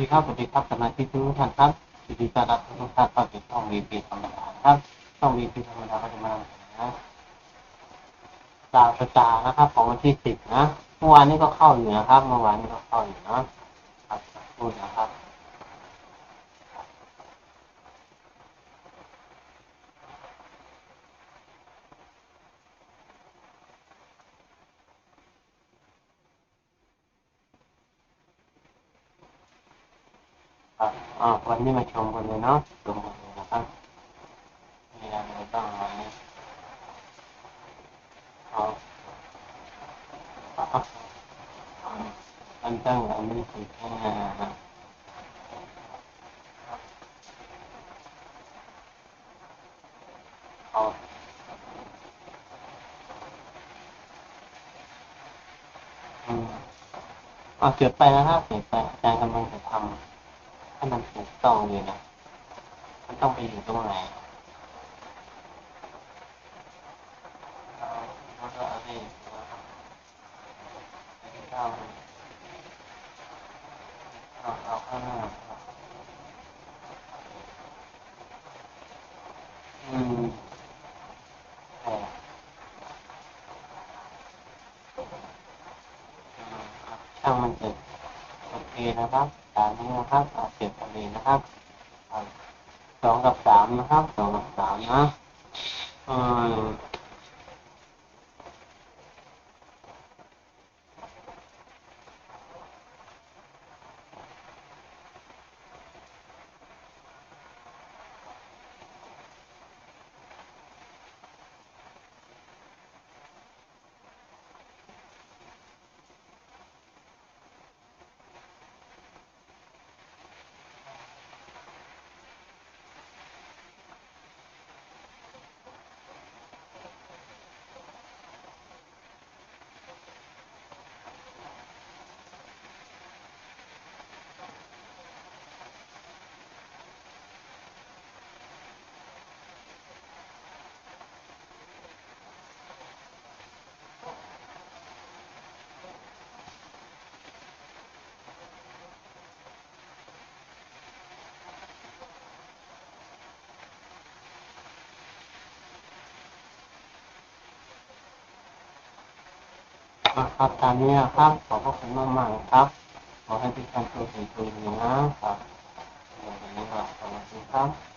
ดีครับสวัสดีครับสมาชิกทุกท่านครับยินดีต้อนรับทุกท่านเข้าสู่ช่องวีพีธรรมดาครับช่องวีพีธรรมดาก็จะมานำเสนอดาวประจานะครับ ของวันที่สิบนะเมื่อวานนี้ก็เข้าอยู่นะครับเมื่อวานนี้ก็เข้าอยู่นะครับพูดนะครับ ครับอ่าวันนี้มาชมกันเลยเนาะชมกันเลยนะครับมีอะไรบ้างวันนี้เอาเอาอันตั้งอันนี้คือแค่เอาอืมเอาเก็บไปนะครับเก็บไปอาจารย์กำลังจะทำ ให้มันถูกต้องเลยนะ มันต้องไปอยู่ตรงไหนเอาแล้วก็เอาดิเอาเอาเอาข้างหน้าอืมใช่อืมครับช่างมันเถอะโอเคนะครับามนี้นะครับเอาเก็บกันเลยนะครับสองกับสามนะครับสองกับสามนะ ครับตามนี้นะครับ ขอบพระคุณมากๆนะครับ ขอให้ทุกท่านโชคดีโชคดีนะ ครับวันนี้ก็สวัสดีครับ